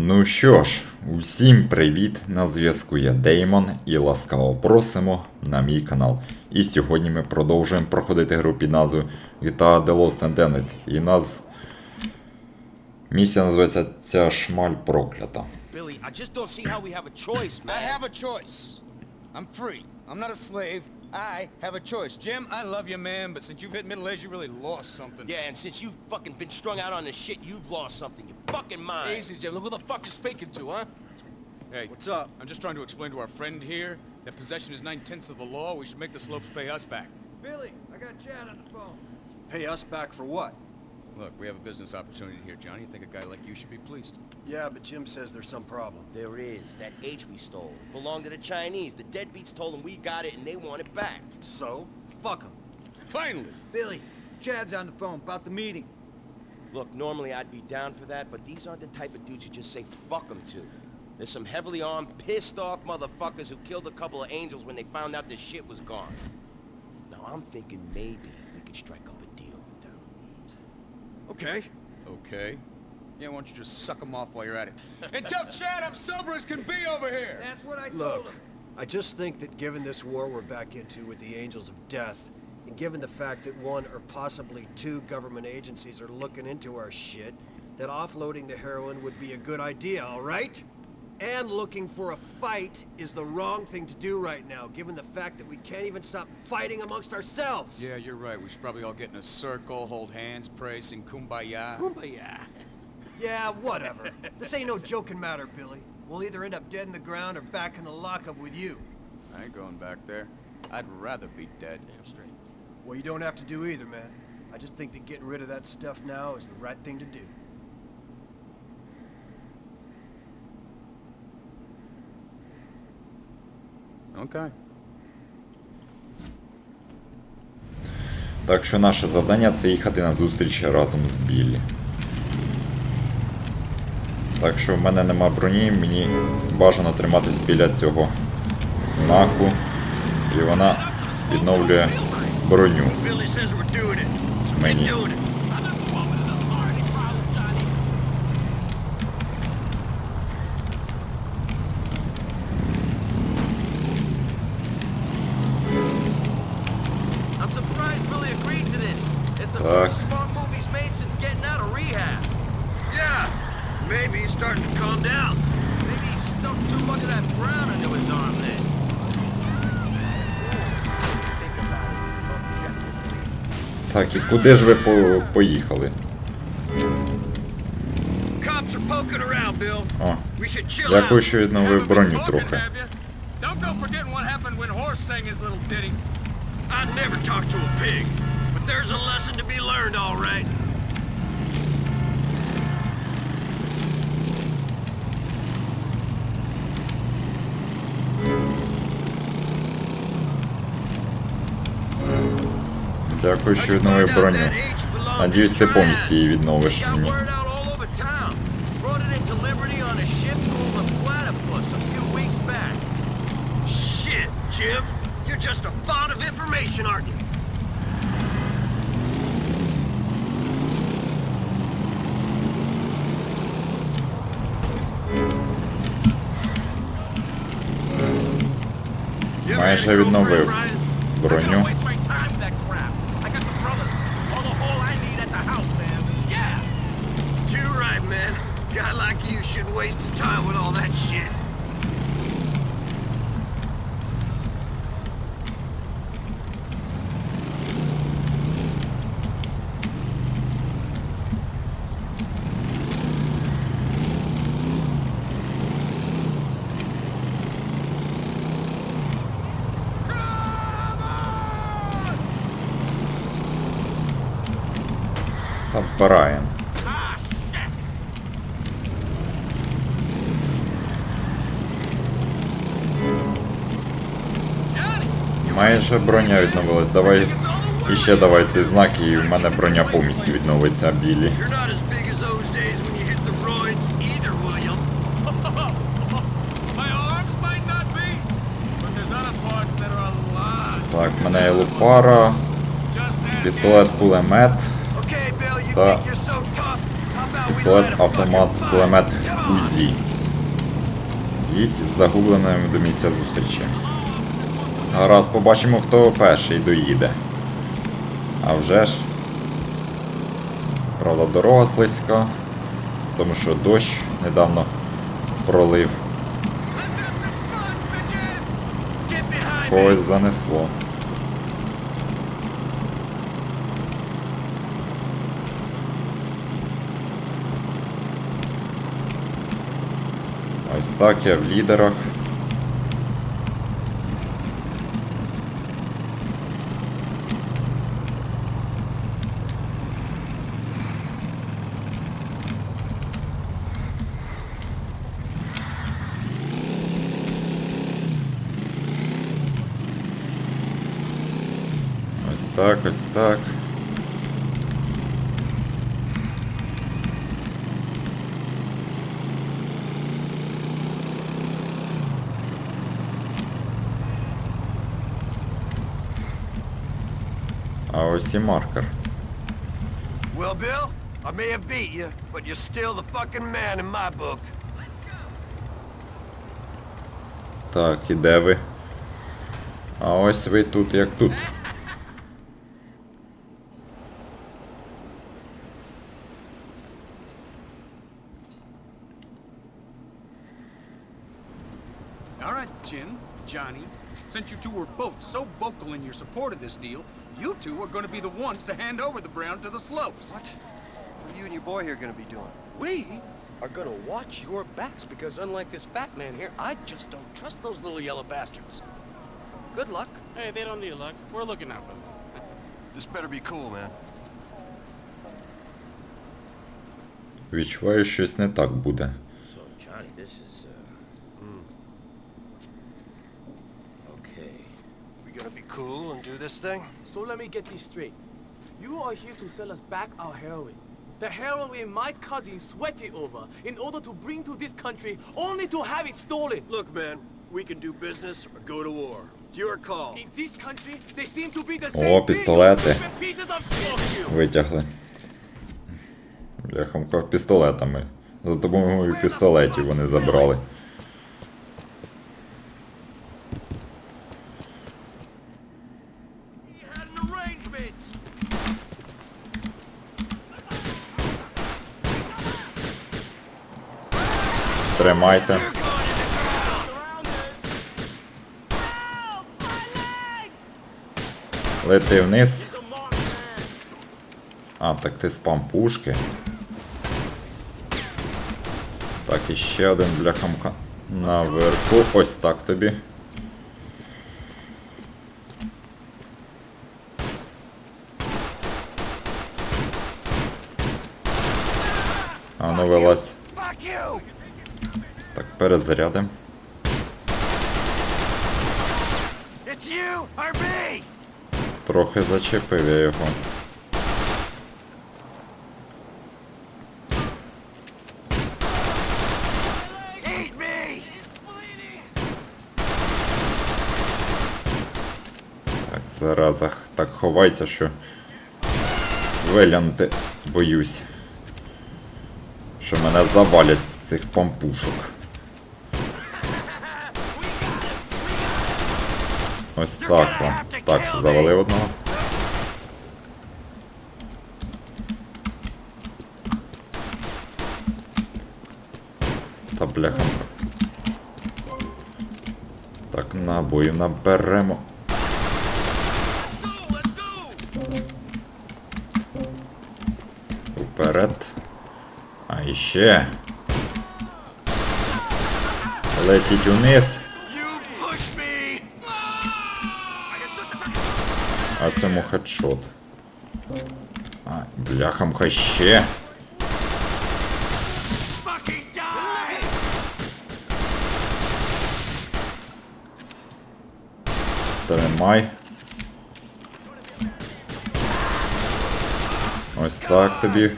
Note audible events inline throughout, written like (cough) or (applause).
Ну що ж, усім привіт! На зв'язку я Деймон і ласкаво просимо на мій канал. І сьогодні ми продовжуємо проходити гру під назвою GTA The Lost and Damned. І нас місія називається Ця шмаль проклята. Billy, I just don't see how we have a choice, man. I have a choice. I'm free. I'm not a slave. I have a choice. Jim, I love you, man, but since you've hit middle age, you really lost something. Yeah, and since you've fucking been strung out on this shit, you've lost something. Your fucking mind. Easy, Jim. Look who the fuck you're speaking to, huh? Hey, What's up? I'm just trying to explain to our friend here that possession is nine tenths of the law. We should make the slopes pay us back. Billy, I got Chad on the phone. Pay us back for what? Look, we have a business opportunity here, Johnny. You think a guy like you should be pleased? Yeah, but Jim says there's some problem. There is. That H we stole belonged to the Chinese. The deadbeats told them we got it and they want it back. So? Fuck him. Finally! Billy, Chad's on the phone about the meeting. Look, normally I'd be down for that, but these aren't the type of dudes you just say fuck them to. There's some heavily armed, pissed off motherfuckers who killed a couple of angels when they found out the shit was gone. Now I'm thinking maybe we could strike a deal with them. Okay. Okay. Yeah, why don't you just suck him off while you're at it? (laughs) and tell Chad I'm sober as can be over here! That's what I Look, I just think that given this war we're back into with the Angels of Death, and given the fact that one or possibly two government agencies are looking into our shit, that offloading the heroin would be a good idea, all right? And looking for a fight is the wrong thing to do right now, given the fact that we can't even stop fighting amongst ourselves. Yeah, you're right. We should probably all get in a circle, hold hands, pray, sing kumbaya. Kumbaya. Yeah, whatever. this ain't no joking matter, Billy. We'll either end up dead in the ground or back in the lockup with you. I ain't going back there. I'd rather be dead. Damn straight. Well, you don't have to do either, man. I just think that getting rid of that stuff now is the right thing to do. Okay. Так що наше завдання це їхати на зустріч разом з Біллі. Так що в мене нема броні, мені бажано триматись біля цього знаку. І вона відновлює броню. Billy objectively. Куди ж ви по- поїхали? О, дякую, що відновив броню трохи. I'd never talked to a pig, but there's a lesson to be learned, all right. Дякую, що відновив броню. Надіюсь, ти повністю її відновиш мені. word out all Guy like you shouldn't waste time with all that shit. Майже броня відновилась. Давай іще давай цей знак, і в мене броня повністю відновиться білі. Так, в мене є лупара, пістолет, кулемет. Та пістолет, автомат, кулемет УЗІ. Їдь з загубленим до місця зустрічі. Гаразд, побачимо, хто перший доїде. А вже ж. Правда, дорога слизька, тому що дощ недавно пролив. Когось занесло. Ось так я в лідерах. Ось так, ось так. А ось і маркер. Well, Bill, I may have beat you, but you're still the fucking man in my book. Так, і де ви? А ось ви тут як тут. two were both so vocal in your support of this deal, you two are going to be the ones to hand over the Brown to the slopes. What? What are you and your boy here gonna be doing? We are gonna watch your backs because unlike this fat man here, I just don't trust those little yellow bastards. Good luck. Hey, they don't need luck. We're looking out for them. (laughs) This better be cool, man. Відчуваю, щось не так буде. Cool and do this thing? So let me get this straight. You are here to sell us back our heroin. The heroin my cousin sweated over in order to bring to this country only to have it stolen. Look, man, we can do business or go to war. It's your call. In this country, they seem to be the О, пістолети. pieces of. Витягли. Бляхамка пістолетами. За допомогою пістолетів вони забрали. Тримайте. Лети вниз. А, так ти спам пушки. Так, і ще один бляхамка наверху. Ось так тобі. А ну вилазь. Fuck you! Так, перезарядим. Me! Трохи зачепив я його. Так, зараза. Так ховайся, що вилянти боюсь. Що мене завалять з цих пампушок. Ось так вам. Так, завалив одного. Та бляха. Так, набою наберемо. Вперед. А іще. Летіть униз. А цьому хедшот. А, бляхамка ще. Тримай. Ось так тобі.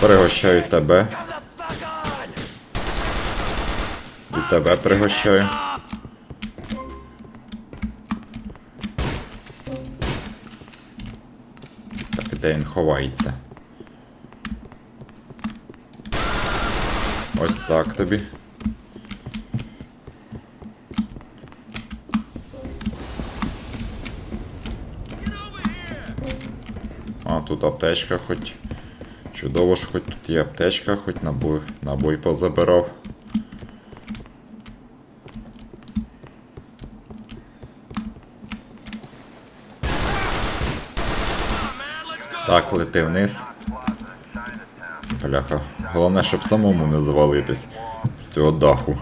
Пригощаю тебе. І тебе пригощаю. де він ховається. Ось так тобі. А, тут аптечка хоч. Чудово, що хоч тут є аптечка, хоч набой, набой позабирав. Так, лети вниз. Бляха. Головне, щоб самому не завалитись з цього даху.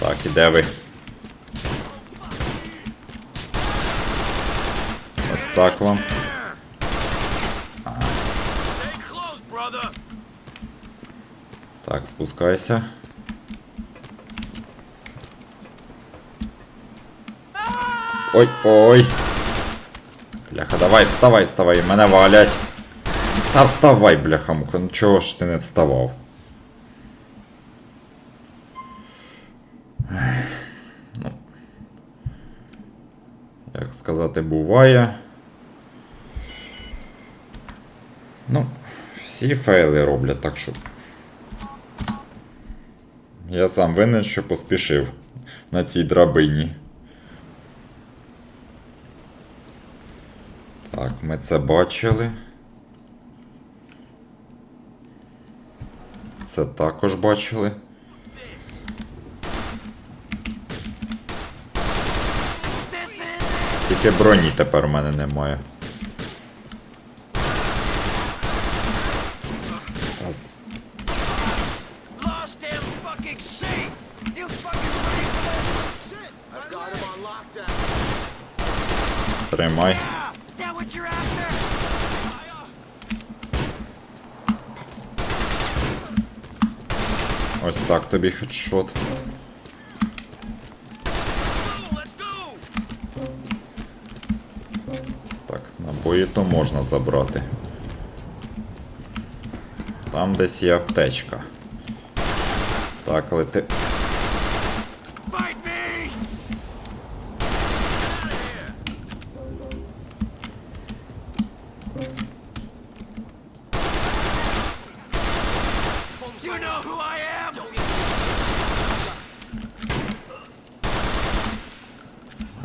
Так, і де ви? Ось так вам. Так, спускайся. Ой, ой. Бляха, давай, вставай, вставай, мене валять. Та вставай, бляха, муха, ну чого ж ти не вставав? Ну. Як сказати, буває. Ну, всі фейли роблять, так що. Я сам винен, що поспішив на цій драбині. Так, ми це бачили. Це також бачили. Тільки броні тепер у мене немає. Тримай. Ось так тобі хедшот. Так, набої то можна забрати. Там десь є аптечка. Так, лети. Fight me! You know who I am?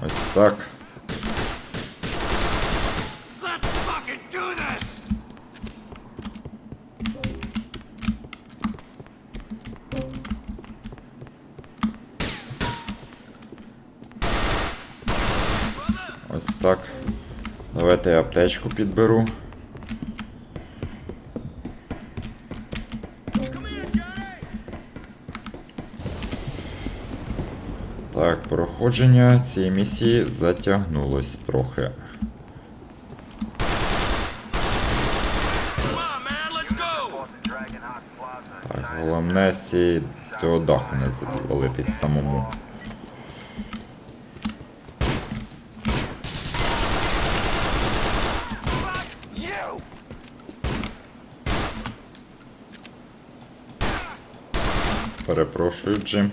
Ось так. Do this! Ось так. Давайте я аптечку підберу. Проходження цієї місії затягнулось трохи. Так, головне цієї- з цього даху не завалитись самому. Перепрошую, Джим.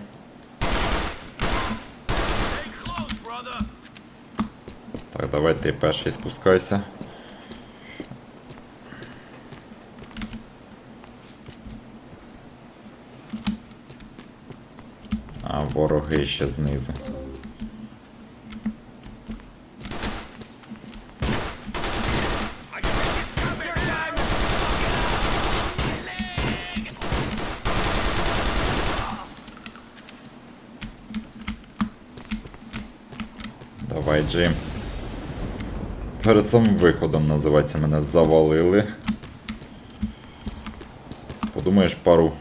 Давай ти перший спускайся. А, вороги ще знизу. Давай, Джим. Перед самим виходом називається мене завалили. Подумаєш, пару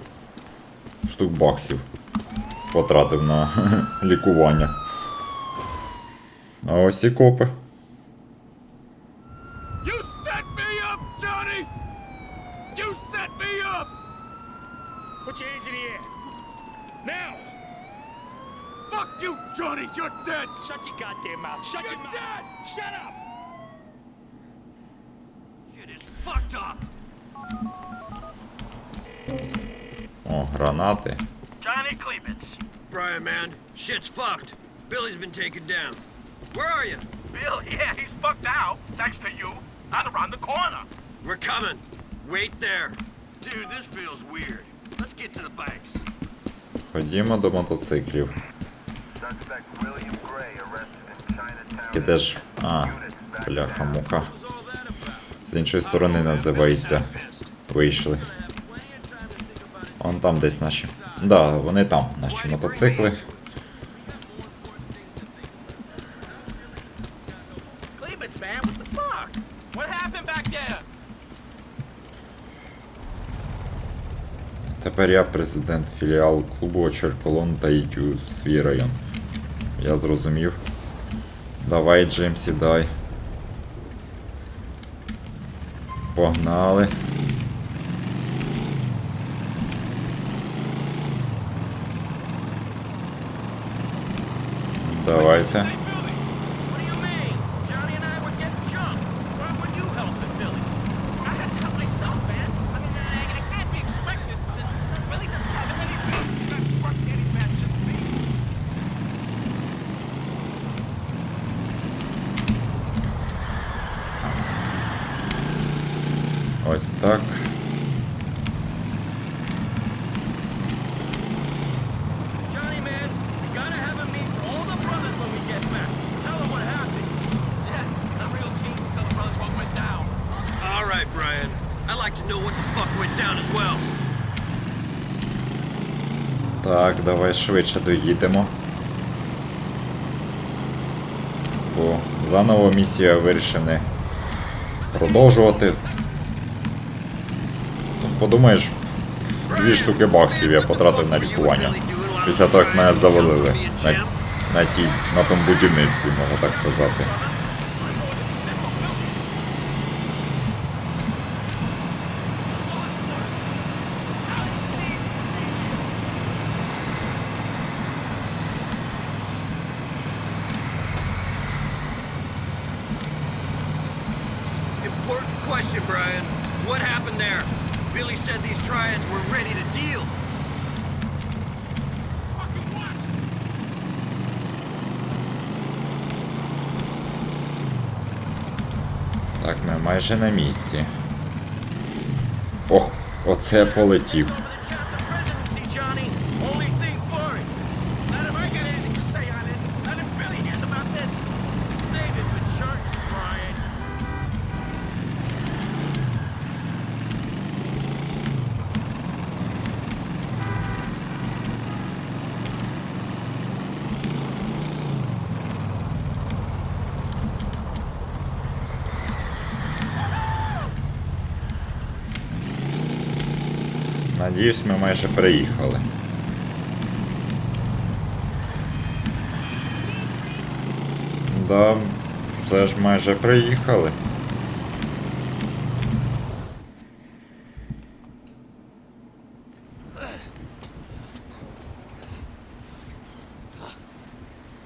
штук баксів потратив на лікування. А ось і копи. You set me up, Johnny! You set me up! Put your hands in the air. Now! Fuck you, Johnny! You're dead! Shut your goddamn mouth. Shut your mouth. dead! Shut up! fucked up! О, гранати. Johnny Clemens, Brian, man. Shit's fucked. Billy's been taken down. Where are you? Bill, yeah, he's fucked out. Thanks to you. And around the corner. We're coming. Wait there. Dude, this feels weird. Let's get to the banks. Ходімо до мотоциклів. Suspect William Gray arrested in Chinatown. Таке теж. А, бляха-муха. З іншої сторони називається. Вийшли. Вон там десь наші. Да, вони там, наші мотоцикли. Тепер я президент філіалу клубу Очерколон та ІТЮ свій район. Я зрозумів. Давай, Джим, сідай. Погнали. Давайте. Hey, Billy, what do you mean? Johnny and I were getting jumped. Why were you helping Billy? I had to help myself, man. I mean, I, I can't be expected. To, Billy doesn't have any business in that truck getting bad shit to me. Ось так. Johnny, man, we gotta have a meet for all the brothers when we get back. Tell them what happened. Yeah, I'm real keen to tell the brothers what went down. All right, Brian. I'd like to know what the fuck went down as well. Так, давай швидше доїдемо. Бо заново місію я вирішив не продовжувати. Ну, Подумаєш, дві штуки баксів я потратив на лікування. Після того, як мене завалили на, на, тій, на тому будівництві, можна так сказати. Майже на місці. Ох, оце полетів. Надіюсь, ми майже приїхали. Да, все ж майже приїхали.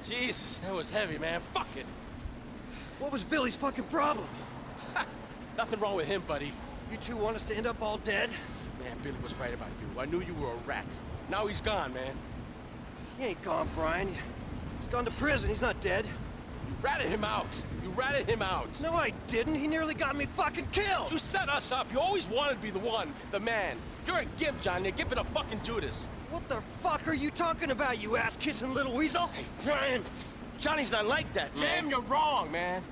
Jesus, that was heavy, man. Fuck it. What was Billy's fucking problem? Nothing wrong with him, buddy. You two want us to end up all dead? Man, Billy was right about you. I knew you were a rat. Now he's gone, man. He ain't gone, Brian. He's gone to prison. He's not dead. You ratted him out. You ratted him out. No, I didn't. He nearly got me fucking killed. You set us up. You always wanted to be the one, the man. You're a gimp, Johnny. A gimp and a fucking Judas. What the fuck are you talking about, you ass-kissing little weasel? Brian, Johnny's not like that, man. Jim, you're wrong, man.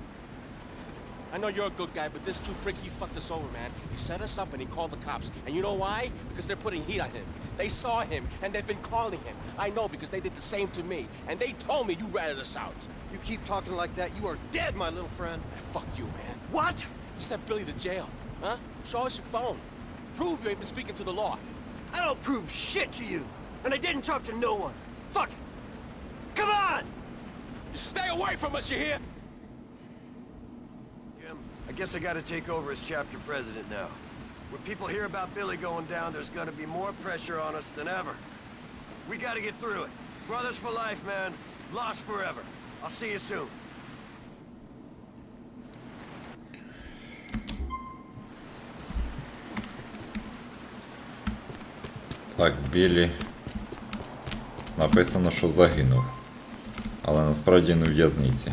I know you're a good guy, but this two prick, he fucked us over, man. He set us up and he called the cops. And you know why? Because they're putting heat on him. They saw him, and they've been calling him. I know because they did the same to me. And they told me you ratted us out. You keep talking like that, you are dead, my little friend. Man, fuck you, man. What? You sent Billy to jail. Huh? Show us your phone. Prove you ain't been speaking to the law. I don't prove shit to you. And I didn't talk to no one. Fuck it. Come on! You stay away from us, you hear? Guess I gotta take over as chapter president now. When people hear about Billy going down, there's gonna be more pressure on us than ever. We gotta get through it. Brothers for life, man. Lost forever. I'll see you soon. Так, Білі. написано, що загинув. Але насправді не в в'язниці.